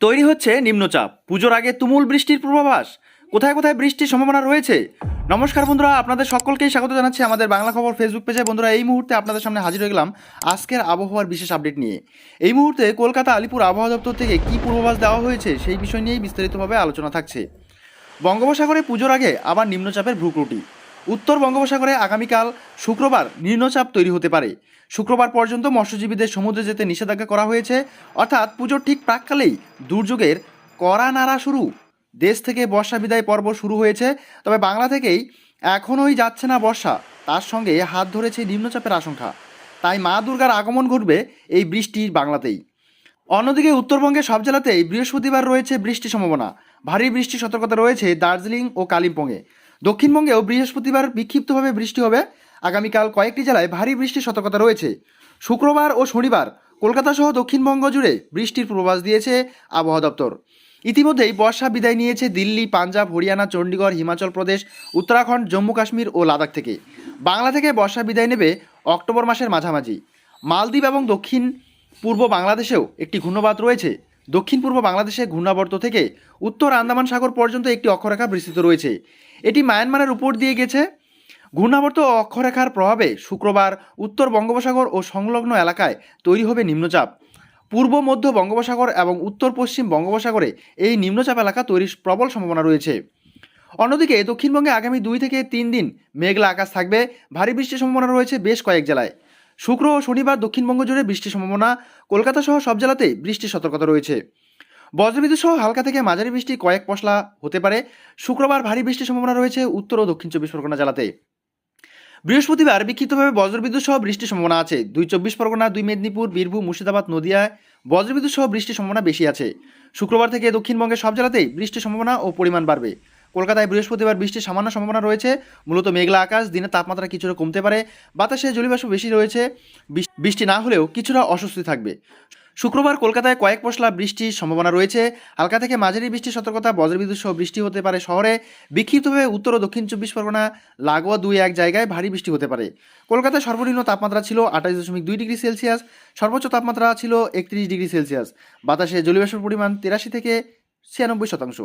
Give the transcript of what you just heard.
তৈরি হচ্ছে নিম্নচাপ। পুজোর আগে তুমুল বৃষ্টির পূর্বাভাস। কোথায় কোথায় বৃষ্টির সম্ভাবনা রয়েছে? নমস্কার বন্ধুরা, আপনাদের সকলকেই স্বাগত জানাচ্ছি আমাদের বাংলা খবর ফেসবুক পেজে। বন্ধুরা, এই মুহূর্তে আপনাদের সামনে হাজির হয়ে গেলাম আজকের আবহাওয়ার বিশেষ আপডেট নিয়ে। এই মুহূর্তে কলকাতা, আলিপুর আবহাওয়া দপ্তর থেকে কী পূর্বাভাস দেওয়া হয়েছে সেই বিষয় নিয়েই বিস্তারিতভাবে আলোচনা থাকছে। বঙ্গোপসাগরে পুজোর আগে আবার নিম্নচাপের ভ্রুকুটি। উত্তর বঙ্গোপসাগরে আগামীকাল শুক্রবার নিম্নচাপ তৈরি হতে পারে। শুক্রবার পর্যন্ত মৎস্যজীবীদের সমুদ্রে যেতে নিষেধাজ্ঞা করা হয়েছে। অর্থাৎ পুজোর ঠিক প্রাককালেই দুর্যোগের কড়া নাড়া শুরু। দেশ থেকে বর্ষা বিদায় পর্ব শুরু হয়েছে। তবে বাংলা থেকেই এখনোই যাচ্ছে না বর্ষা। তার সঙ্গে হাত ধরেছে নিম্নচাপের আশঙ্কা। তাই মা দুর্গার আগমন ঘটবে এই বৃষ্টির বাংলাতেই। অন্যদিকে উত্তরবঙ্গের সব জেলাতেই বৃহস্পতিবার রয়েছে বৃষ্টির সম্ভাবনা। ভারী বৃষ্টির সতর্কতা রয়েছে দার্জিলিং ও কালিম্পংয়ে। দক্ষিণবঙ্গেও বৃহস্পতিবার বিক্ষিপ্তভাবে বৃষ্টি হবে। আগামীকাল কয়েকটি জেলায় ভারী বৃষ্টির সতর্কতা রয়েছে। শুক্রবার ও শনিবার কলকাতা সহ দক্ষিণবঙ্গ জুড়ে বৃষ্টির পূর্বাভাস দিয়েছে আবহাওয়া দপ্তর। ইতিমধ্যেই বর্ষা বিদায় নিয়েছে দিল্লি, পাঞ্জাব, হরিয়ানা, চণ্ডীগড়, হিমাচল প্রদেশ, উত্তরাখণ্ড, জম্মু কাশ্মীর ও লাদাখ থেকে। বাংলা থেকে বর্ষা বিদায় নেবে অক্টোবর মাসের মাঝামাঝি। মালদ্বীপ এবং দক্ষিণ পূর্ব বাংলাদেশেও একটি ঘূর্ণবাত রয়েছে। দক্ষিণ পূর্ব বাংলাদেশে ঘূর্ণাবর্ত থেকে উত্তর আন্দামান সাগর পর্যন্ত একটি অক্ষরেখা বিস্তৃত রয়েছে। এটি মায়ানমারের উপর দিয়ে গেছে। ঘূর্ণাবর্ত ও অক্ষরেখার প্রভাবে শুক্রবার উত্তর বঙ্গোপসাগর ও সংলগ্ন এলাকায় তৈরি হবে নিম্নচাপ। পূর্ব, মধ্য বঙ্গোপসাগর এবং উত্তর পশ্চিম বঙ্গোপসাগরে এই নিম্নচাপ এলাকা তৈরির প্রবল সম্ভাবনা রয়েছে। অন্যদিকে, দক্ষিণবঙ্গে আগামী দুই থেকে তিন দিন মেঘলা আকাশ থাকবে। ভারী বৃষ্টির সম্ভাবনা রয়েছে বেশ কয়েক জেলায়। শুক্র ও শনিবার দক্ষিণবঙ্গ জুড়ে বৃষ্টির সম্ভাবনা, কলকাতা সহ সব জেলাতেই বৃষ্টির সতর্কতা রয়েছে। বজ্রবিদ্যুৎ সহ হালকা থেকে মাঝারি বৃষ্টি কয়েক পশলা হতে পারে। শুক্রবার ভারী বৃষ্টির সম্ভাবনা রয়েছে উত্তর ও দক্ষিণ চব্বিশ পরগনা জেলাতে। বৃহস্পতিবার বিক্ষিপ্তভাবে বজ্রবিদ্যুৎ সহ বৃষ্টির সম্ভাবনা আছে। দুই চব্বিশ পরগনা, দুই মেদিনীপুর, বীরভূম, মুর্শিদাবাদ, নদিয়ায় বজ্রবিদ্যুৎ সহ বৃষ্টির সম্ভাবনা বেশি আছে। শুক্রবার থেকে দক্ষিণবঙ্গের সব জেলাতেই বৃষ্টির সম্ভাবনা ও পরিমাণ বাড়বে। কলকাতায় বৃহস্পতিবার বৃষ্টির সামান্য সম্ভাবনা রয়েছে। মূলত মেঘলা আকাশ, দিনের তাপমাত্রা কিছুটা কমতে পারে। বাতাসে জলীয়বাষ্প বেশি রয়েছে। বৃষ্টি না হলেও কিছুটা অস্বস্তি থাকবে। শুক্রবার কলকাতায় কয়েক পশলা বৃষ্টির সম্ভাবনা রয়েছে। হালকা থেকে মাঝারি বৃষ্টির সতর্কতা বজ্রবিদ্যুৎ সহ বৃষ্টি হতে পারে শহরে। বিক্ষিপ্তভাবে উত্তর ও দক্ষিণ চব্বিশ পরগনা, লাগোয়া দুই এক জায়গায় ভারী বৃষ্টি হতে পারে। কলকাতায় সর্বনিম্ন তাপমাত্রা ছিল আঠাশ দশমিক দুই ডিগ্রি সেলসিয়াস। সর্বোচ্চ তাপমাত্রা ছিল একত্রিশ ডিগ্রি সেলসিয়াস। বাতাসে জলীয়বাষ্পের পরিমাণ তিরাশি থেকে ছিয়ানব্বই শতাংশ।